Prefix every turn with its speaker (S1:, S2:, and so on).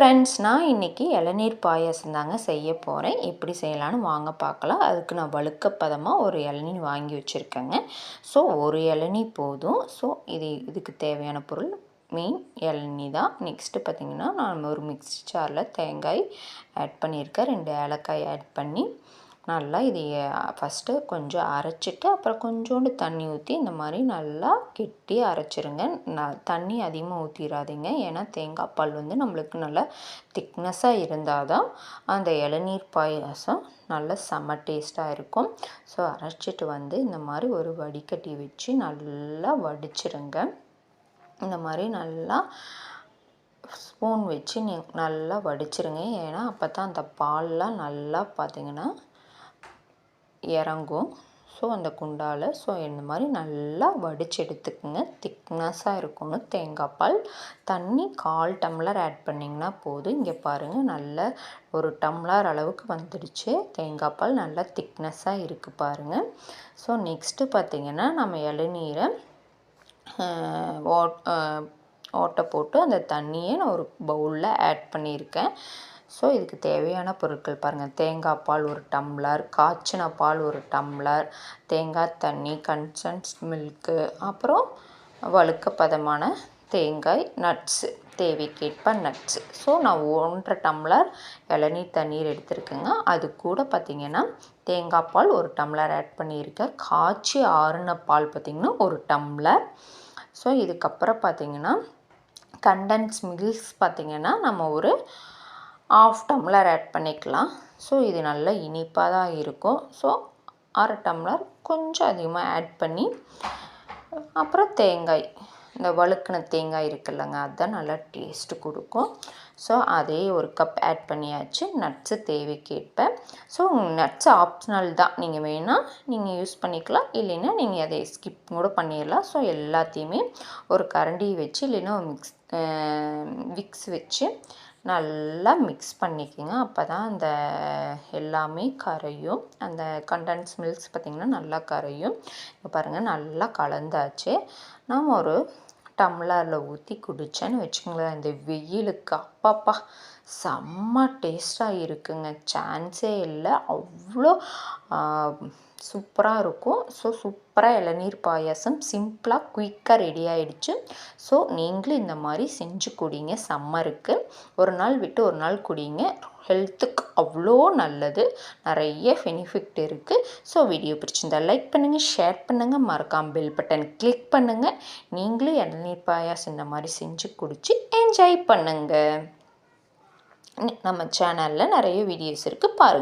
S1: Friends நான் இன்றைக்கி இளநீர் பாயாசம் தாங்க செய்ய போகிறேன் எப்படி செய்யலான்னு வாங்க பார்க்கலாம். அதுக்கு நான் வழுக்கப்பதமாக ஒரு இளநீர் வாங்கி வச்சுருக்கேங்க. ஸோ ஒரு இளநீ போதும். ஸோ இது இதுக்கு தேவையான பொருள் மெயின் இளநீ தான். நெக்ஸ்ட்டு பார்த்திங்கன்னா நான் ஒரு மிக்ஸி ஜாரில் தேங்காய் ஆட் பண்ணியிருக்கேன். ரெண்டு ஏலக்காய் ஆட் பண்ணி நல்லா இது ஃபஸ்ட்டு கொஞ்சம் அரைச்சிட்டு அப்புறம் கொஞ்சோண்டு தண்ணி ஊற்றி இந்த மாதிரி நல்லா கெட்டி அரைச்சிருங்க. ந தண்ணி அதிகமாக ஊற்றிடாதீங்க ஏன்னா தேங்காய் பால் வந்து நம்மளுக்கு நல்லா திக்னஸாக இருந்தால் தான் அந்த இளநீர் பாயாசம் நல்லா செம்ம டேஸ்ட்டாக இருக்கும். ஸோ அரைச்சிட்டு வந்து இந்த மாதிரி ஒரு வடிகட்டி வச்சு நல்லா வடிச்சிருங்க. இந்த மாதிரி நல்லா ஸ்பூன் வச்சு நீ நல்லா வடிச்சிருங்க. ஏன்னா அப்போ தான் அந்த பால்லாம் நல்லா பார்த்திங்கன்னா இறங்கும். ஸோ அந்த குண்டால் ஸோ இந்த மாதிரி நல்லா வடித்து எடுத்துக்கோங்க. திக்னஸாக இருக்கணும் தேங்காய் பால். தண்ணி கால் டம்ளர் ஆட் பண்ணிங்கன்னா போதும். இங்கே பாருங்கள் நல்ல ஒரு டம்ளர் அளவுக்கு வந்துடுச்சு. தேங்காய் பால் நல்லா திக்னஸாக இருக்குது பாருங்கள் ஸோ நெக்ஸ்ட்டு பார்த்திங்கன்னா நம்ம இளநீரை ஓட் ஓட்டை போட்டு அந்த தண்ணியை நான் ஒரு பவுலில் ஆட் பண்ணியிருக்கேன். ஸோ இதுக்கு தேவையான பொருட்கள் பாருங்கள் தேங்காய் பால் ஒரு டம்ளர் காய்ச்சின பால் ஒரு டம்ளர் தேங்காய் தண்ணி கன்சன்ஸ் மில்க்கு அப்புறம் வழுக்க பதமான தேங்காய் நட்ஸு தேவைக்கேற்ப நட்ஸு ஸோ நான் ஒன்றரை டம்ளர் இளநீர் தண்ணீர் எடுத்துருக்கேங்க. அது கூட பார்த்திங்கன்னா தேங்காய் பால் ஒரு டம்ளர் ஆட் பண்ணியிருக்கேன். காய்ச்சி ஆறுன பால் பார்த்திங்கன்னா ஒரு டம்ளர். ஸோ இதுக்கப்புறம் பார்த்திங்கன்னா கண்டன்ஸ் மில்க்ஸ் பார்த்திங்கன்னா நம்ம ஒரு ஆஃப் டம்ளர் ஆட் பண்ணிக்கலாம். ஸோ இது நல்லா இனிப்பாக தான் இருக்கும். ஸோ அரை டம்ளர் கொஞ்சம் அதிகமாக ஆட் பண்ணி அப்புறம் தேங்காய் இந்த வழுக்கின தேங்காய் இருக்குல்லங்க அதுதான் நல்லா டேஸ்ட்டு கொடுக்கும். ஸோ அதே ஒரு கப் ஆட் பண்ணியாச்சு. நட்ஸு தேவைக்கேற்ப. ஸோ நட்ஸ் ஆப்ஷனல் தான். நீங்கள் வேணால் நீங்கள் யூஸ் பண்ணிக்கலாம். இல்லைன்னா நீங்கள் அதை ஸ்கிப் கூட பண்ணிடலாம். ஸோ எல்லாத்தையுமே ஒரு கரண்டி வச்சு இல்லைன்னா ஒரு மிக்ஸ் விக்ஸ் வச்சு நல்லா மிக்ஸ் பண்ணிக்கோங்க. அப்போ தான் அந்த எல்லாமே கரையும். அந்த கண்டன்ஸ் மில்க்ஸ் பார்த்திங்கன்னா நல்லா கரையும். இப்போ பாருங்கள் நல்லா கலந்தாச்சு. நாம் ஒரு டம்ளரில் ஊற்றி குடித்தேன்னு வச்சுக்கோங்களேன். இந்த வெயிலுக்கு அப்பப்பா செம்ம டேஸ்ட்டாக இருக்குங்க. சான்ஸே இல்லை. அவ்வளோ சூப்பராக இருக்கும். ஸோ சூப் சூப்பராக இளநீர் பாயாசம் சிம்பிளாக குயிக்காக ரெடி ஆகிடுச்சு ஸோ நீங்களும் இந்த மாதிரி செஞ்சு குடிங்க சம்மருக்கு. ஒரு நாள் விட்டு ஒரு நாள் குடிங்க. ஹெல்த்துக்கு அவ்வளோ நல்லது. நிறைய பெனிஃபிட் இருக்குது ஸோ வீடியோ பிடிச்சிருந்தால் லைக் பண்ணுங்கள் ஷேர் பண்ணுங்கள் மறக்காம பெல் பட்டன் கிளிக் பண்ணுங்கள் நீங்களும் இளநீர் பாயாசம் இந்த மாதிரி செஞ்சு குடித்து என்ஜாய் பண்ணுங்கள் நம்ம சேனலில் நிறைய வீடியோஸ் இருக்குது பாருங்கள்